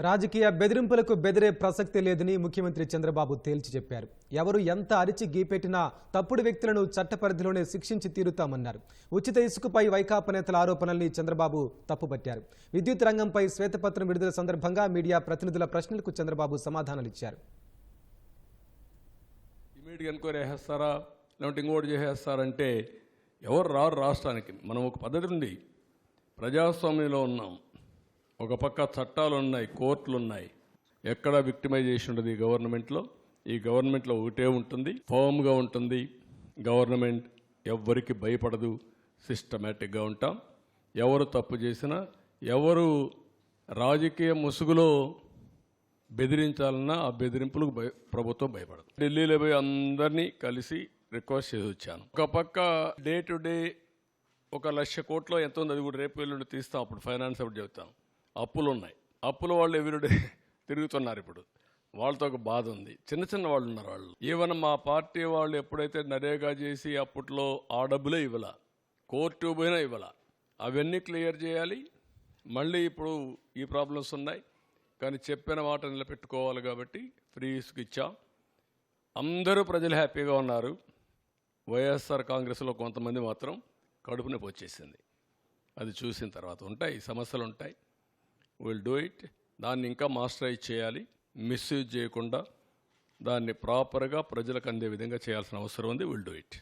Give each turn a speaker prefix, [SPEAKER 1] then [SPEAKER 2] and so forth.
[SPEAKER 1] రాజకీయ బెదిరింపులకు బెదిరే ప్రసక్తి లేదని ముఖ్యమంత్రి చంద్రబాబు తేల్చి చెప్పారు. ఎవరు ఎంత అరిచి గీపెట్టినా తప్పుడు వ్యక్తులను చట్టపరిధిలోనే శిక్షించి తీరుతామన్నారు. ఉచిత ఇసుకపై వైకాపా నేతల ఆరోపణల్ని చంద్రబాబు తప్పుపట్టారు. విద్యుత్ రంగంపై శ్వేతపత్రం విడుదల సందర్భంగా మీడియా ప్రతినిధుల ప్రశ్నలకు చంద్రబాబు సమాధానాలిచ్చారు.
[SPEAKER 2] ఇమీడియట్ ఎంక్వైరీ చేస్తారా లేదంటే ఇంకోటి చేసేస్తారంటే ఎవరు రారు రాష్ట్రానికి? మనం ఒక పద్ధతి ఉంది. ప్రజాస్వామ్యంలో ఉన్నాం. ఒక పక్క చట్టాలు ఉన్నాయి కోర్టులు ఉన్నాయి ఎక్కడ విక్టిమైజేషన్ ఉండదు ఈ గవర్నమెంట్లో? ఈ గవర్నమెంట్లో ఒకటే ఉంటుంది ఫోమ్గా ఉంటుంది. గవర్నమెంట్ ఎవ్వరికి భయపడదు సిస్టమేటిక్గా ఉంటాం. ఎవరు తప్పు చేసినా ఎవరు రాజకీయ ముసుగులో బెదిరించాలన్నా ఆ బెదిరింపులకు భయ ప్రభుత్వం భయపడదు. ఢిల్లీలో పోయి అందరినీ కలిసి రిక్వెస్ట్ చేసి వచ్చాను. ఒక పక్క డే టు డే ఒక లక్ష కోట్లో ఎంత ఉంది అది కూడా రేపు ఎల్లుండి తీస్తాం అప్పుడు ఫైనాన్స్ అప్పుడు చెబుతాం. అప్పులు ఉన్నాయి అప్పుల వాళ్ళు ఎవ్రీడే తిరుగుతున్నారు ఇప్పుడు. వాళ్ళతో ఒక బాధ ఉంది. చిన్న చిన్న వాళ్ళు ఉన్నారు వాళ్ళు. ఈవెన్ మా పార్టీ వాళ్ళు ఎప్పుడైతే నరేగా చేసి అప్పట్లో ఆ డబ్బులే ఇవ్వాల కోర్టు పోయినా ఇవ్వాల అవన్నీ క్లియర్ చేయాలి. మళ్ళీ ఇప్పుడు ఈ ప్రాబ్లమ్స్ ఉన్నాయి. కానీ చెప్పిన మాట నిలబెట్టుకోవాలి కాబట్టి ఫ్రీ ఇచ్చా ఇచ్చాం. అందరూ ప్రజలు హ్యాపీగా ఉన్నారు. వైఎస్ఆర్ కాంగ్రెస్లో కొంతమంది మాత్రం కడుపు నొప్పి వచ్చేసింది. అది చూసిన తర్వాత ఉంటాయి సమస్యలు ఉంటాయి. విల్ డూ ఇట్ దాన్ని ఇంకా మాస్టరైజ్ చేయాలి. మిస్యూజ్ చేయకుండా దాన్ని ప్రాపర్గా ప్రజలకు అందే విధంగా చేయాల్సిన అవసరం ఉంది. Will do it